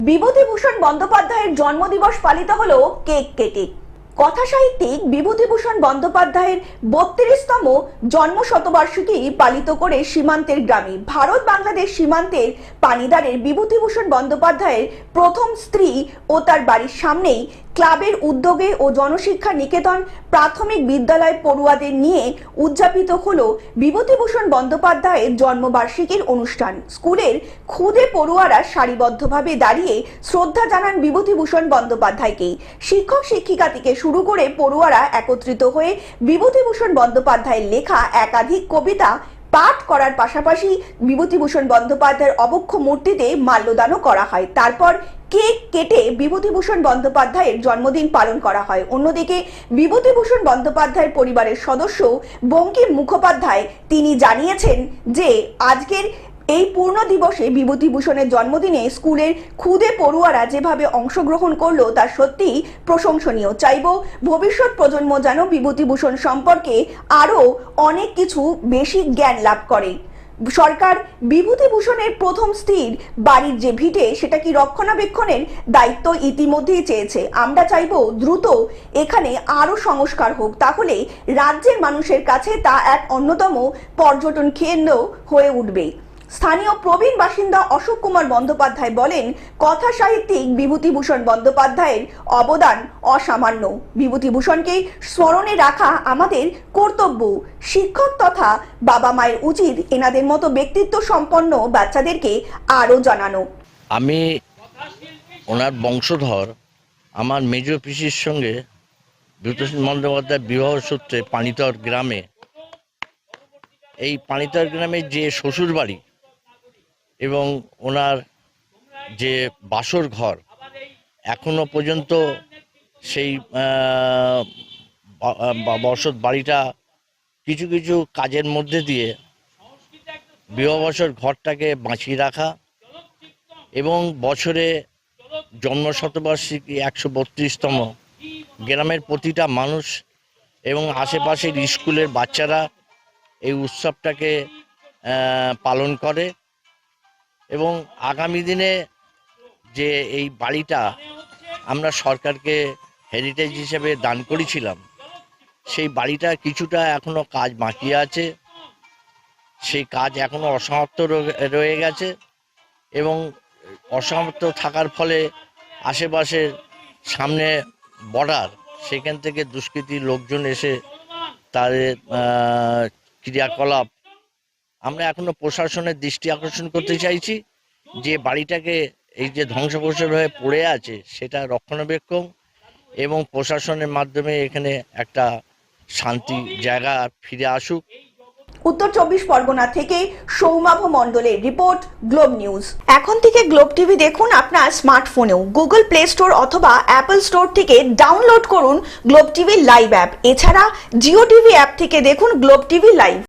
বিভূতিভূষণ বন্দ্যোপাধ্যায়ের জন্মদিবস পালিত হল কেক কেটে। কথা সাহিত্যিক বিভূতিভূষণ বন্দ্যোপাধ্যায়ের বত্রিশতম জন্ম শতবার্ষিকী পালিত করে সীমান্তের গ্রামে। ভারত বাংলাদেশ সীমান্তের পানিদারের বিভূতিভূষণ বন্দ্যোপাধ্যায়ের প্রথম স্ত্রী ও তার বাড়ির সামনেই ক্লাবের উদ্যোগে ও জনশিক্ষা নিকেতন প্রাথমিক বিদ্যালয় পড়ুয়াদের নিয়ে উদযাপিত হল বিভূতিভূষণ বন্দ্যোপাধ্যায়ের জন্মবার্ষিকীর অনুষ্ঠান। স্কুলের খুদে পড়ুয়ারা সারিবদ্ধভাবে দাঁড়িয়ে শ্রদ্ধা জানান বিভূতিভূষণ বন্দ্যোপাধ্যায়কে শিক্ষক শিক্ষিকা থেকে শুরু করে পড়ুয়ারা একত্রিত হয়ে বিভূতিভূষণ বন্দ্যোপাধ্যায়ের লেখা একাধিক কবিতা পাঠ করার পাশাপাশি বিভূতিভূষণ বন্দ্যোপাধ্যায়ের অবক্ষ মূর্তিতে মাল্যদানও করা হয়। তারপর কেক কেটে বিভূতিভূষণ বন্দ্যোপাধ্যায়ের জন্মদিন পালন করা হয়। অন্যদিকে বিভূতিভূষণ বন্দ্যোপাধ্যায়ের পরিবারের সদস্য বঙ্কিম মুখোপাধ্যায়, তিনি জানিয়েছেন যে, আজকের এই পূর্ণ দিবসে বিভূতিভূষণের জন্মদিনে স্কুলের খুদে পড়ুয়ারা যেভাবে অংশগ্রহণ করল, তা সত্যি প্রশংসনীয়। চাইব ভবিষ্যৎ প্রজন্ম যেন বিভূতিভূষণ সম্পর্কে আরও অনেক কিছু বেশি জ্ঞান লাভ করে। সরকার বিভূতিভূষণের প্রথম স্থির বাড়ির যে ভিটে, সেটা কি রক্ষণাবেক্ষণের দায়িত্ব ইতিমধ্যেই চেয়েছে। আমরা চাইব দ্রুত এখানে আরও সংস্কার হোক, তাহলে রাজ্যের মানুষের কাছে তা এক অন্যতম পর্যটন কেন্দ্র হয়ে উঠবে। স্থানীয় প্রবীণ বাসিন্দা অশোক কুমার বন্দ্যোপাধ্যায় বলেন, কথা সাহিত্যিক বিভূতিভূষণ বন্দ্যোপাধ্যায়ের অবদান অসামান্য। বিভূতিভূষণকে স্মরণে রাখা আমাদের কর্তব্য। শিক্ষক তথা বাবা মায়ের উচিত এনাদের মতো ব্যক্তিত্ব সম্পন্ন বাচ্চাদেরকে আরও জানানো। আমি ওনার বংশধর, আমার মেজ পিসির সঙ্গে বিভূতিভূষণ বন্দ্যোপাধ্যায় বিবাহ সূত্রে পানিতর গ্রামে। এই পানিতর গ্রামে যে শ্বশুর বাড়ি এবং ওনার যে বাসর ঘর, এখনও পর্যন্ত সেই বসত বাড়িটা কিছু কিছু কাজের মধ্যে দিয়ে বিবাহবসর ঘরটাকে বাঁচিয়ে রাখা এবং বছরে জন্ম শতবার্ষিকী একশো বত্রিশতম গ্রামের প্রতিটা মানুষ এবং আশেপাশের স্কুলের বাচ্চারা এই উৎসবটাকে পালন করে। এবং আগামী দিনে যে এই বাড়িটা আমরা সরকারকে হেরিটেজ হিসেবে দান করেছিলাম, সেই বাড়িটা কিছুটা এখনও কাজ বাকি আছে। সেই কাজ এখনও অসমাপ্ত রয়ে- রয়ে গেছে এবং অসমাপ্ত থাকার ফলে আশেপাশের সামনে বর্ডার সেখান থেকে দুষ্কৃতী লোকজন এসে তাদের ক্রিয়াকলাপ আমরা এখনও প্রশাসনের দৃষ্টি আকর্ষণ করতে চাইছি যে বাড়িটাকে এই যে ধ্বংসপ্রসর হয়ে পড়ে আছে সেটা রক্ষণাবেক্ষণ এবং প্রশাসনের মাধ্যমে এখানে একটা শান্তি জায়গা ফিরে আসুক। উত্তর চব্বিশ পরগনা থেকে সৌমাভ মণ্ডলের রিপোর্ট, গ্লোব নিউজ। এখন থেকে গ্লোব টিভি দেখুন আপনার স্মার্টফোনেও। গুগল প্লে স্টোর অথবা অ্যাপল স্টোর থেকে ডাউনলোড করুন গ্লোব টিভি লাইভ অ্যাপ। এছাড়া জিও টিভি অ্যাপ থেকে দেখুন গ্লোব টিভি লাইভ।